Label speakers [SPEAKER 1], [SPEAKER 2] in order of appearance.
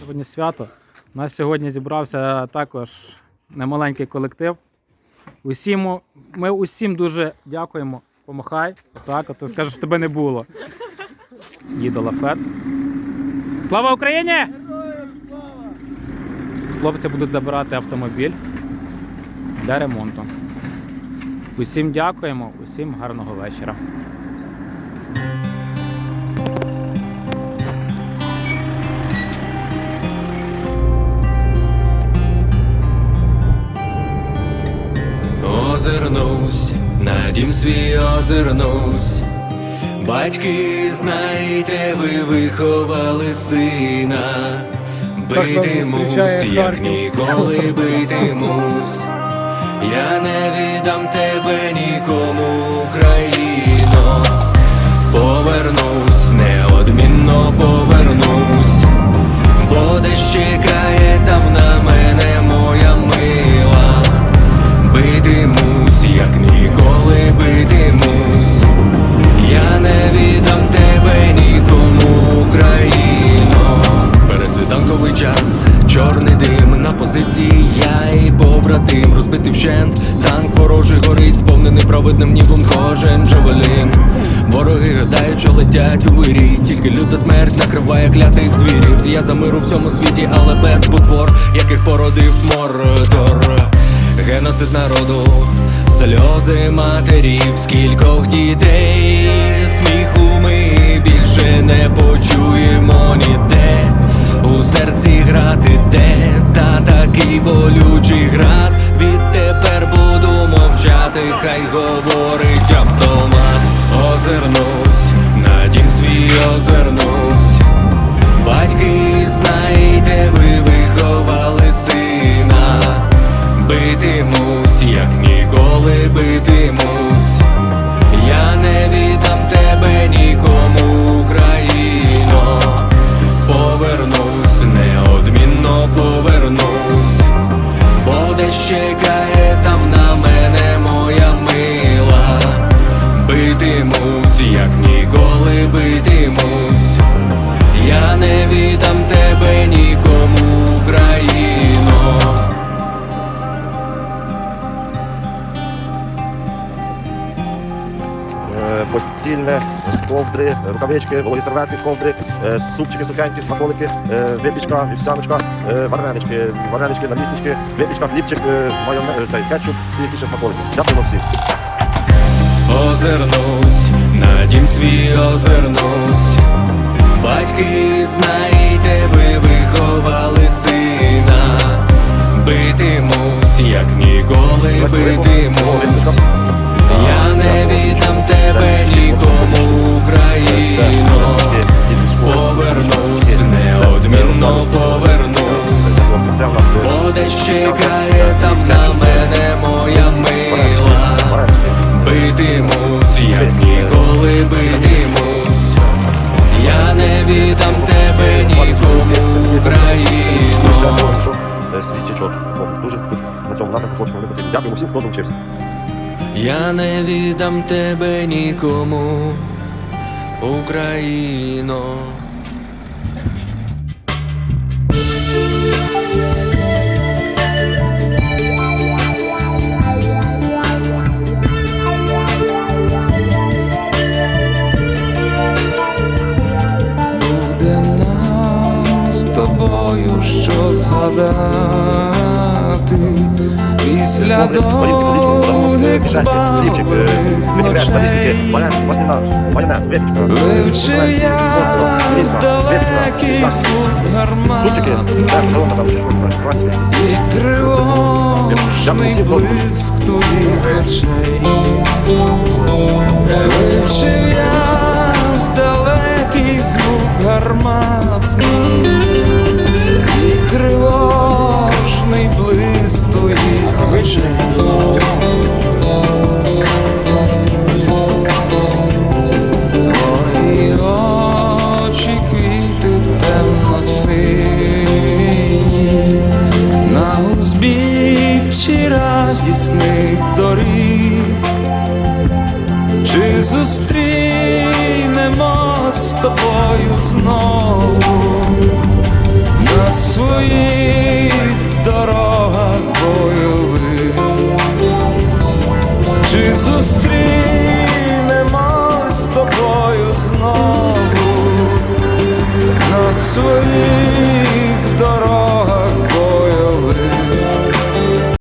[SPEAKER 1] Сьогодні свято. У нас сьогодні зібрався також немаленький колектив. Усім, ми усім дуже дякуємо. Помахай. Так, а то скажеш, що тебе не було. Їде лафет. Слава Україні! Хлопці будуть забирати автомобіль для ремонту. Усім дякуємо, усім гарного вечора.
[SPEAKER 2] На дім свій озирнусь. Батьки, знаєте, ви виховали сина. Битимусь, як ніколи битимусь. Я не віддам тебе нікому, Україно. Повернусь, ворожий горить, сповнений праведним нібом кожен джавелін. Вороги гадають, що летять у вирій. Тільки люта смерть накриває клятих звірів. Я за мир у всьому світі, але без потвор, яких породив мордор. Геноцид народу, сльози матерів, скількох дітей, сміху ми більше не почуємо ніде. У серці грати де, та такий болючий град. Відтепер буду мовчати, хай говорить автомат. Озирнусь, на дім свій озирнусь. Батьки, знаєте, ви виховали сина. Битимусь, як ніколи битимусь. Я не віддам тебе нікому, Україно. Повернусь, неодмінно повернусь. Бо десь битимусь. Я не віддам тебе нікому, Україно.
[SPEAKER 3] Е, постільне, ковдри, рукавички, вологі серветки, ковдри, е, супчики, сухенькі, смаколики, е, випічка, вівсяночка, варенички, варенички, наліснички, випічка, хлібчик, майонез, кетчуп і ще смаколики. Дякуємо всім.
[SPEAKER 2] Озирнусь, на дім свій озирнусь. Батьки, знаєте, ви виховали сина. Битимусь, як ніколи битимусь. Я не віддам тебе нікому, Україно. Повернусь, неодмінно повернусь.
[SPEAKER 3] Е,
[SPEAKER 2] Бо десь чекає там на мене моя мила. Битимусь, як ніколи битимусь. Я не віддам тебе нікому, Україно.
[SPEAKER 3] е, Дуже на цьому напрямку хлопцям вони потрібні. Дякуємо всім, хто долучився.
[SPEAKER 2] Я не віддам тебе нікому, Україно.
[SPEAKER 4] Тобою що згадати. Після довгих збавлених ночей. Вивчив я далекий звук гармат. І тривожний блиск твоїх очей. Вивчив я далекий звук гарматний твоїх очей. Твої очі квіти темно-сині на узбіччі радісних доріг. Чи зустрів тобою знову своїх